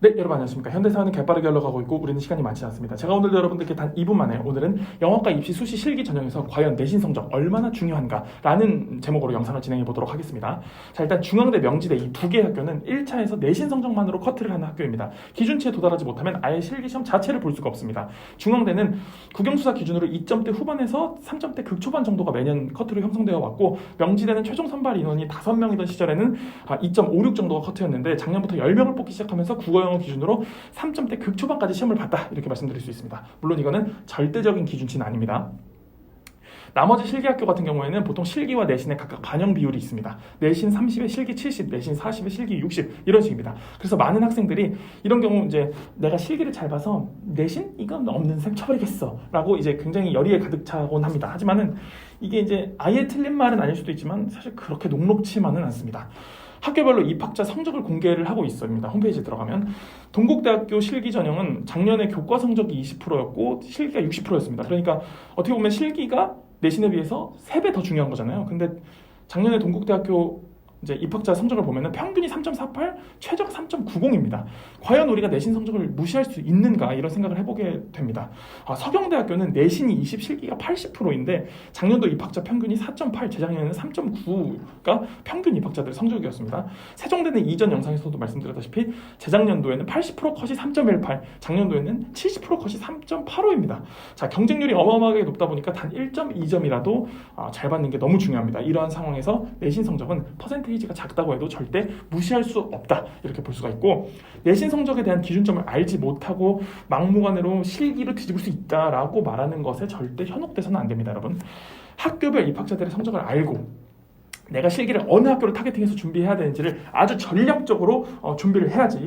네, 여러분 안녕하십니까. 현대사회는 개빠르게 흘러가고 있고 우리는 시간이 많지 않습니다. 제가 오늘도 여러분들께 단 2분 만에 오늘은 영어과 입시 수시 실기 전형에서 과연 내신 성적 얼마나 중요한가라는 제목으로 영상을 진행해 보도록 하겠습니다. 자, 일단 중앙대, 명지대 이 두 개의 학교는 1차에서 내신 성적만으로 커트를 하는 학교입니다. 기준치에 도달하지 못하면 아예 실기 시험 자체를 볼 수가 없습니다. 중앙대는 국영수사 기준으로 2점대 후반에서 3점대 극초반 정도가 매년 커트로 형성되어 왔고 명지대는 최종 선발 인원이 5명이던 시절에는 아, 2.56 정도가 커트였는데 작년부터 10명을 뽑기 시작하면서 국어 영어 기준으로 3점대 극초반까지 시험을 봤다 이렇게 말씀드릴 수 있습니다. 물론 이거는 절대적인 기준치는 아닙니다. 나머지 실기학교 같은 경우에는 보통 실기와 내신의 각각 반영 비율이 있습니다. 내신 30에 실기 70, 내신 40에 실기 60 이런 식입니다. 그래서 많은 학생들이 이런 경우 이제 내가 실기를 잘 봐서 내신 이건 없는 셈 쳐버리겠어라고 이제 굉장히 열의에 가득 차곤 합니다. 하지만은 이게 이제 아예 틀린 말은 아닐 수도 있지만 사실 그렇게 녹록치만은 않습니다. 학교별로 입학자 성적을 공개를 하고 있습니다. 홈페이지에 들어가면 동국대학교 실기 전형은 작년에 교과 성적이 20%였고 실기가 60%였습니다. 그러니까 어떻게 보면 실기가 내신에 비해서 3배 더 중요한 거잖아요. 근데 작년에 동국대학교 이제 입학자 성적을 보면은 평균이 3.48, 최저가 3.90입니다. 과연 우리가 내신 성적을 무시할 수 있는가 이런 생각을 해보게 됩니다. 아, 서경대학교는 내신이 20, 실기가 80%인데 작년도 입학자 평균이 4.8, 재작년에는 3.9가 평균 입학자들 성적이었습니다. 세종대는 이전 영상에서도 말씀드렸다시피 재작년도에는 80% 컷이 3.18, 작년도에는 70% 컷이 3.85입니다. 자 경쟁률이 어마어마하게 높다 보니까 단 1.2점이라도 아, 잘 받는 게 너무 중요합니다. 이러한 상황에서 내신 성적은 퍼센 테이지가 작다고 해도 절대 무시할 수 없다 이렇게 볼 수가 있고 내신 성적에 대한 기준점을 알지 못하고 막무가내로 실기로 뒤집을 수 있다라고 말하는 것에 절대 현혹돼서는 안 됩니다, 여러분. 학교별 입학자들의 성적을 알고 내가 실기를 어느 학교를 타겟팅해서 준비해야 되는지를 아주 전략적으로 어, 준비를 해야지